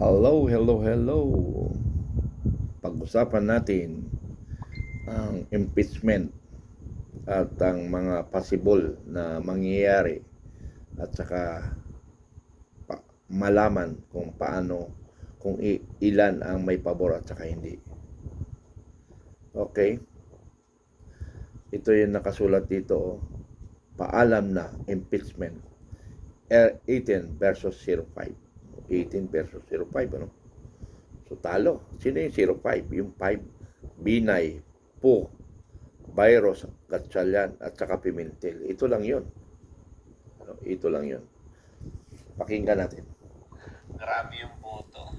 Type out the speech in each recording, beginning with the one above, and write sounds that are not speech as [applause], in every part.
Hello, hello, hello. Pag-usapan natin ang impeachment at ang mga possible na mangyayari at saka malaman kung paano kung ilan ang may pabor at saka hindi. Okay? Ito yung nakasulat dito. oh. Paalam na impeachment. Er- 18 versus 05. 18 versus 05, ano? So, talo. Sino yung 05? Yung 5, Binay, Po, Virus, Gatchalian, at saka Pimentel. Ito lang yun. Ano, ito lang yun. Pakinggan natin. Grabe yung boto.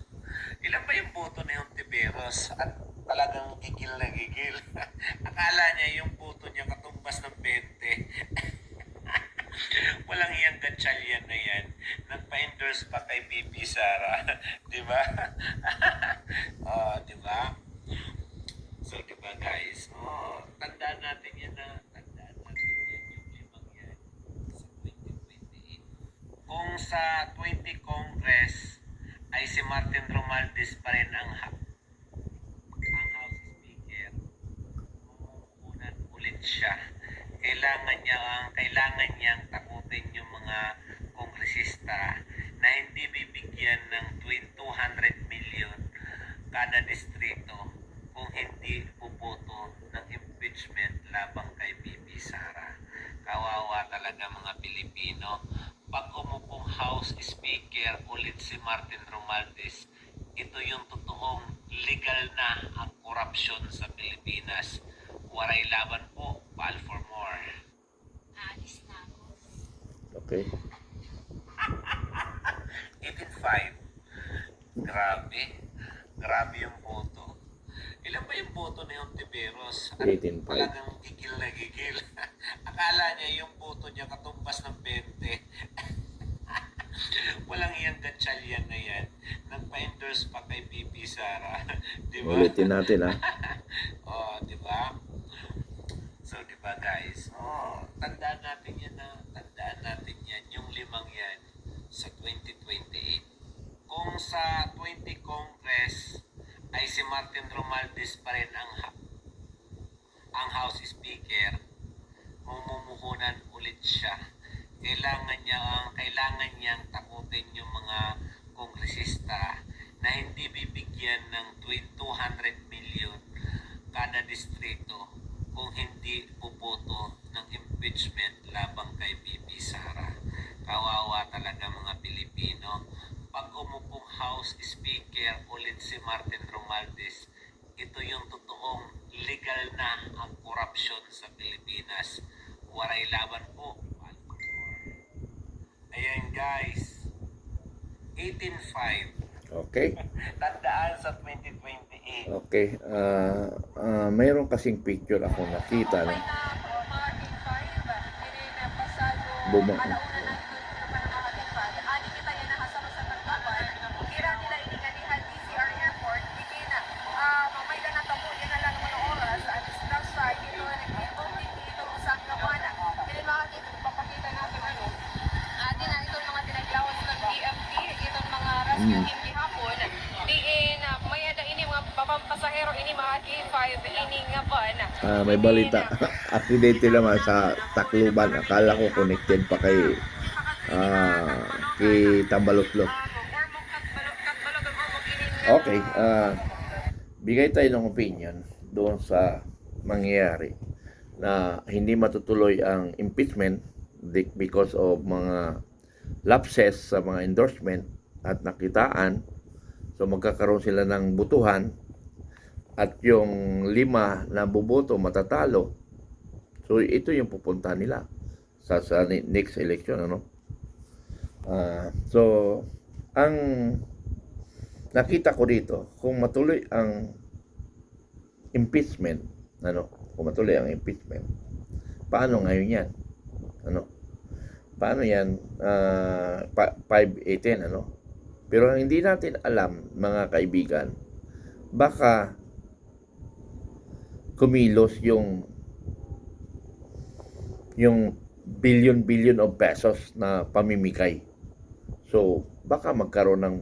Ilan ba yung boto ni Hontiveros? At talagang gigil na gigil. [laughs] Akala niya yung boto niya katumbas ng 20. [laughs] [laughs] Walang iyang gatsalyan na yan. Nagpa-endorse pa kay BP Sara. [laughs] di ba? [laughs] oh, di ba? So, di ba guys? Oh, tandaan natin yan na. Tandaan natin yan yung limang yan sa 2028 kung sa 20 Congress ay si Martin Romualdez pa rin ang ha- ang House Speaker, mumukunan ulit siya. Kailangan niya ang kailangan niyang takutin yung mga kongresista na hindi bibigyan ng 200 million kada distrito kung hindi puputo ng impeachment labang kay Bibi Sara. Kawawa talaga mga Pilipino. Pag umupong House Speaker ulit si Martin Romualdez, ito yung totoong legal na ang korupsyon sa Pilipinas. Waray laban po, more. Aalis na ako. Okay? 18.5. Grabe. Grabe yung boto. Ilan ba yung boto ni Ontiveros? At 18.5. Talagang gigil na gigil. [laughs] Akala niya yung boto niya katumbas ng 20. [laughs] Walang iyang gatsalyan na yan. Nagpa-endorse pa kay BP Sara. [laughs] Di ba? Ulitin natin, ha? Oh, di ba? So, di ba guys? Oh, tandaan natin yan na, tandaan natin yan, yung limang yan sa 2028. Kung sa 20 Congress ay si Martin Romualdez pa rin ang ha- ang House Speaker, mumumuhunan ulit siya. Kailangan niya ang kailangan niyang takutin yung mga kongresista na hindi bibigyan ng 200 million kada distrito kung hindi puputo ng impeachment labang kay Bibi Sara. Kawawa talaga mga Pilipino. Pag umupong House Speaker ulit si Martin Romualdez, ito yung totoong legal na ang korupsyon sa Pilipinas. Waray laban po. Ayan guys. 18.5. Okay? [laughs] Tandaan sa 2028. Okay. Ah, ah, mayroon kasing picture ako nakita. No? Buma- Ah, may balita. [laughs] Aksidente naman sa Tacloban. Akala ko connected pa kay ah, kay Tambalotlo. Okay. ah bigay tayo ng opinion doon sa mangyayari na hindi matutuloy ang impeachment because of mga lapses sa mga endorsement at nakitaan. So magkakaroon sila ng butuhan at yung lima na buboto matatalo. So ito yung pupunta nila sa, sa next election ano. Ah, so ang nakita ko dito kung matuloy ang impeachment ano? Kung matuloy ang impeachment paano ngayon yan? Ano? Paano yan? Ah, pa, 518 ano? Pero hindi natin alam mga kaibigan baka kumilos yung yung billion billion of pesos na pamimigay. So, baka magkaroon ng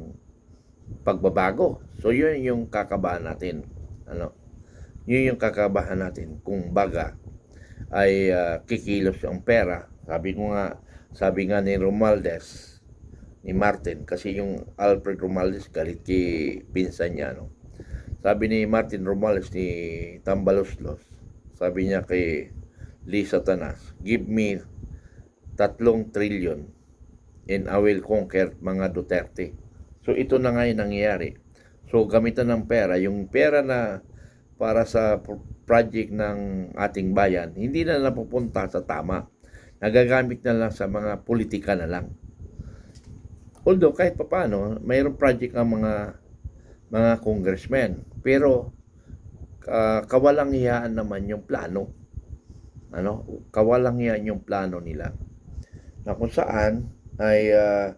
pagbabago. So yun yung kakabahan natin. Ano? Yun yung kakabahan natin kung baga ay ah, kikilos ang pera. Sabi ko nga, sabi nga ni Romualdez, ni Martin, kasi yung Alfred Romualdez galit kay pinsan niya, no? Sabi ni Martin Romualdez ni Tambaloslos, sabi niya kay Lee Satanas, give me tatlong trillion and I will conquer mga Duterte. So ito na nga yung nangyayari. So gamitan ng pera, yung pera na para sa pro- project ng ating bayan, hindi na napupunta sa tama. Nagagamit na lang sa mga politika na lang. Although kahit papaano, mayroong project ang mga mga congressmen, pero ka kawalang hiyaan naman yung plano. Ano? Kawalang hiyaan yung plano nila. Na kung saan ay ah,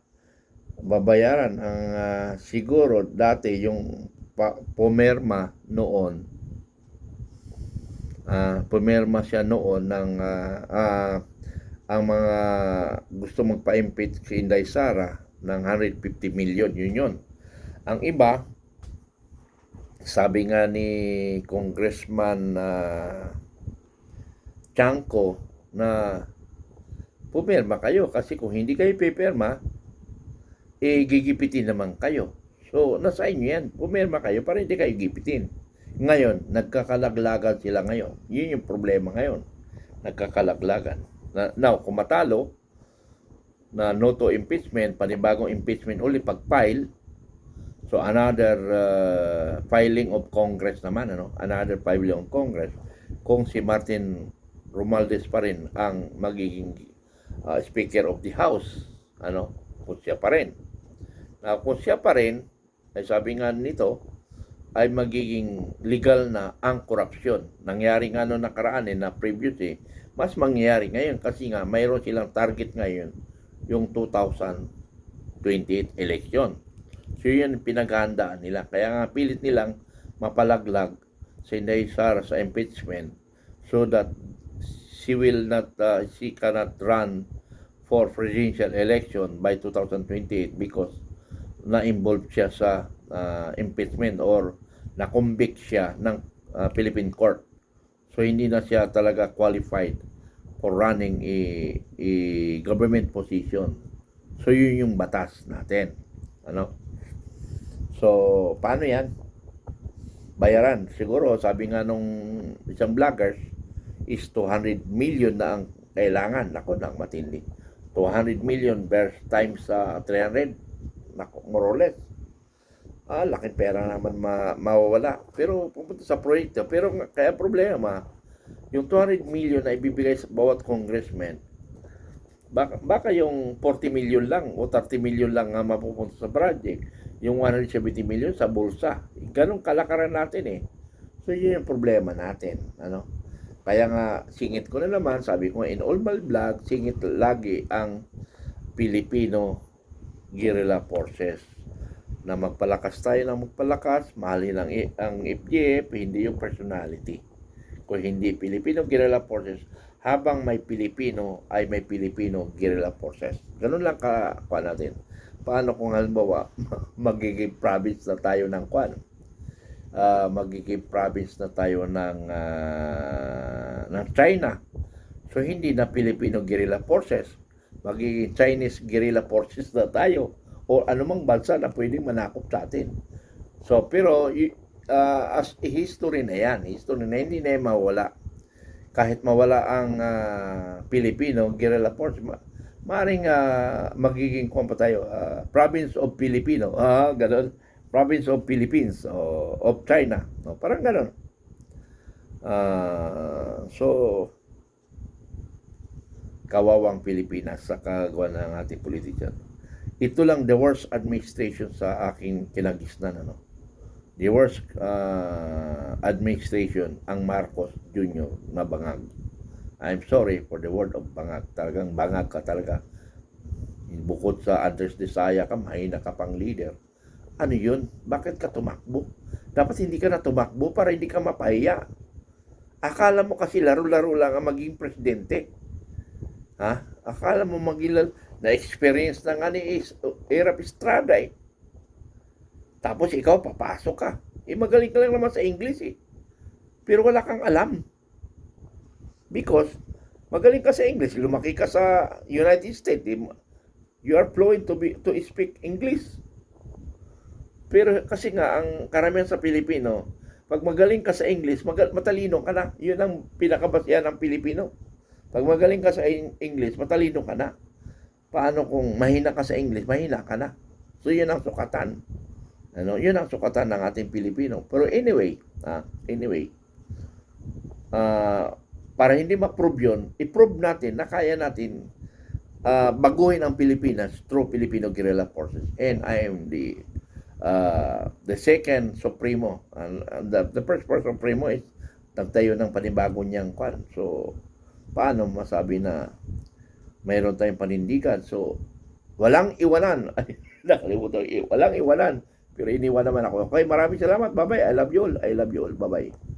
babayaran ang ah, siguro dati yung pa, pumerma noon ah pumerma siya noon ng ah, ah, ang mga gusto magpa-impeach si Inday Sara ng 150 million yun yun ang iba sabi nga ni Congressman uh, Chanco na pumirma kayo kasi kung hindi kayo pipirma eh gigipitin naman kayo. So, nasa inyo yan. Pumirma kayo para hindi kayo gipitin. Ngayon, nagkakalaglagan sila ngayon. Yun yung problema ngayon. Nagkakalaglagan. Na, now, kung matalo, na no to impeachment, panibagong impeachment uli pag-file, so another uh, filing of Congress naman, ano? Another filing of Congress. Kung si Martin Romualdez pa rin ang magiging uh, Speaker of the House, ano? Kung siya pa rin. Na kung siya pa rin, ay sabi nga nito, ay magiging legal na ang korupsyon. Nangyari nga noong nakaraan eh, na previous eh, mas mangyayari ngayon kasi nga mayroon silang target ngayon yung 2028 election. So yun pinaghandaan nila. Kaya nga pilit nilang mapalaglag si Inday Sara sa impeachment so that she will not, uh, she cannot run for presidential election by 2028 because na-involve siya sa uh, impeachment or na-convict siya ng uh, Philippine court. So hindi na siya talaga qualified for running a, a government position. So yun yung batas natin. Ano? So, paano yan? Bayaran. Siguro, sabi nga nung isang vloggers, is 200 million na ang kailangan. Nako, nang matindi. 200 million versus times sa 300. Nako, more or less. Ah, laking pera naman ma mawawala. Pero pupunta sa proyekto. Pero kaya problema, yung 200 million na ibibigay sa bawat congressman, baka, baka yung 40 million lang o 30 million lang nga mapupunta sa project. Yung 170 million sa bulsa. Ganong kalakaran natin eh. So yun yung problema natin. Ano? Kaya nga, singit ko na naman, sabi ko in all my vlog, singit lagi ang Filipino guerrilla forces na magpalakas tayo ng magpalakas, mahalin ang, ang FGF, hindi yung personality. Kung hindi Filipino guerrilla forces, habang may Pilipino, ay may Filipino guerrilla forces. Ganun lang ka, ka natin. Paano kung halimbawa, [laughs] magiging province na tayo ng kwan? Ah, magiging province na tayo ng, ah, ng China. So, hindi na Filipino guerrilla forces. Magiging Chinese guerrilla forces na tayo o anumang bansa na pwedeng manakop sa atin. So, pero ah, as history na yan, history na hindi na mawala. Kahit mawala ang ah, Filipino guerrilla force, maring ah, magiging kung pa tayo, ah, province of Filipino, ah, ganun, province of Philippines, o of China, no? parang ganun. Ah, so, kawawang Pilipinas sa kagawa ng ating politician. Ito lang the worst administration sa aking kinagisnan. Ano? The worst uh, administration ang Marcos Jr. na bangag. I'm sorry for the word of bangag. Talagang bangag ka talaga. Bukod sa Andres Desaya ka, mahina ka pang leader. Ano yun? Bakit ka tumakbo? Dapat hindi ka na tumakbo para hindi ka mapahiya. Akala mo kasi laro-laro lang ang maging presidente. Ha? Akala mo maging na-experience na nga ni Erap Estrada eh. Tapos ikaw, papasok ka. Eh, magaling ka lang naman sa English eh. Pero wala kang alam. Because, magaling ka sa English. Lumaki ka sa United States. You are fluent to, be, to speak English. Pero kasi nga, ang karamihan sa Pilipino, pag magaling ka sa English, magal- matalino ka na. Yun ang pinakabasyan ng Pilipino. Pag magaling ka sa En- English, matalino ka na. Paano kung mahina ka sa English, mahina ka na. So, yun ang sukatan. Ano, yun ang sukatan ng ating Pilipino. Pero anyway, ah, anyway, ah, para hindi ma-prove yun, i-prove natin na kaya natin ah, baguhin ang Pilipinas through Filipino Guerrilla Forces. And I am the uh, the second Supremo. And, and the, the first person Supremo is nagtayo ng panibago niyang kwan. So, paano masabi na mayroon tayong panindigan? So, walang iwanan. [laughs] Ay, nakalimutan. Walang iwanan. Pero iniwan naman ako. Okay, maraming salamat. Bye-bye. I love you all. I love you all. Bye-bye.